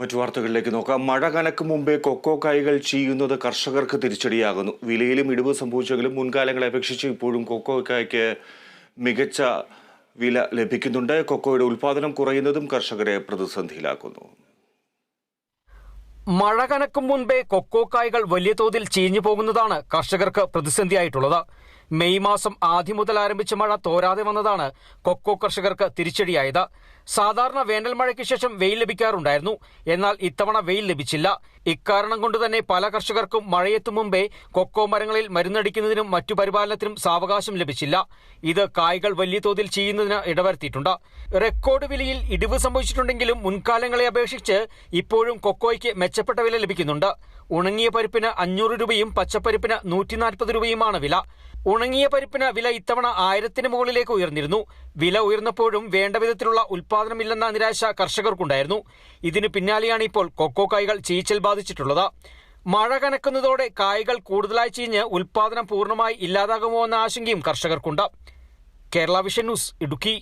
മറ്റു വാർത്തകളിലേക്ക് നോക്കാം. മഴ കനക്കും മുമ്പേ കൊക്കോ കായ്കൾ ചീയുന്നത് കർഷകർക്ക് തിരിച്ചടിയാകുന്നു. വിലയിലും ഇടിവ് സംഭവിച്ചെങ്കിലും മുൻകാലങ്ങളെ അപേക്ഷിച്ച് ഇപ്പോഴും കൊക്കോ കായ്ക്ക് മികച്ച വില ലഭിക്കുന്നുണ്ട്. കൊക്കോയുടെ ഉൽപാദനം കുറയുന്നതും കർഷകരെ പ്രതിസന്ധിയിലാക്കുന്നു. മഴ കനക്കും മുൻപേ കൊക്കോ കായ്കൾ വലിയ തോതിൽ ചീഞ്ഞു പോകുന്നതാണ് കർഷകർക്ക് പ്രതിസന്ധിയായിട്ടുള്ളത്. മെയ് മാസം ആദ്യം മുതൽ ആരംഭിച്ച മഴ തോരാതെ വന്നതാണ് കൊക്കോ കർഷകർക്ക് തിരിച്ചടിയായത്. സാധാരണ വേനൽ മഴയ്ക്ക് ശേഷം വെയിൽ ലഭിക്കാറുണ്ടായിരുന്നു. എന്നാൽ ഇത്തവണ വെയിൽ ലഭിച്ചില്ല. ഇക്കാരണം കൊണ്ട് തന്നെ പല കർഷകർക്കും മഴയെത്തും മുമ്പേ കൊക്കോ മരങ്ങളിൽ മരുന്നടിക്കുന്നതിനും മറ്റു പരിപാലനത്തിനും സാവകാശം ലഭിച്ചില്ല. ഇത് കായ്കൾ വലിയ തോതിൽ ചെയ്യുന്നതിന് ഇടവരുത്തിയിട്ടുണ്ട്. റെക്കോർഡ് വിലയിൽ ഇടിവ് സംഭവിച്ചിട്ടുണ്ടെങ്കിലും മുൻകാലങ്ങളെ അപേക്ഷിച്ച് ഇപ്പോഴും കൊക്കോയ്ക്ക് മെച്ചപ്പെട്ട വില ലഭിക്കുന്നുണ്ട്. ഉണങ്ങിയ പരിപ്പിന് അഞ്ഞൂറ് രൂപയും പച്ചപ്പരിപ്പിന് നൂറ്റി നാൽപ്പത് രൂപയുമാണ് വില. ഉണങ്ങിയ പരിപ്പിന് വില ഇത്തവണ ആയിരത്തിന് മുകളിലേക്ക് ഉയർന്നിരുന്നു. വില ഉയർന്നപ്പോഴും വേണ്ട വിധത്തിലുള്ള ഉൽപാദനമില്ലെന്ന നിരാശ കർഷകർക്കുണ്ടായിരുന്നു. ഇതിന് പിന്നാലെയാണ് ഇപ്പോൾ കൊക്കോ കായ്കൾ ചീച്ചൽ ബാധിച്ചിട്ടുള്ളത്. മഴ കനക്കുന്നതോടെ കായ്കൾ കൂടുതലായി ചീഞ്ഞ് ഉൽപാദനം പൂർണമായി ഇല്ലാതാകുമോ എന്ന ആശങ്കയും കർഷകർക്കുണ്ട്. Kerala vision news Idukki.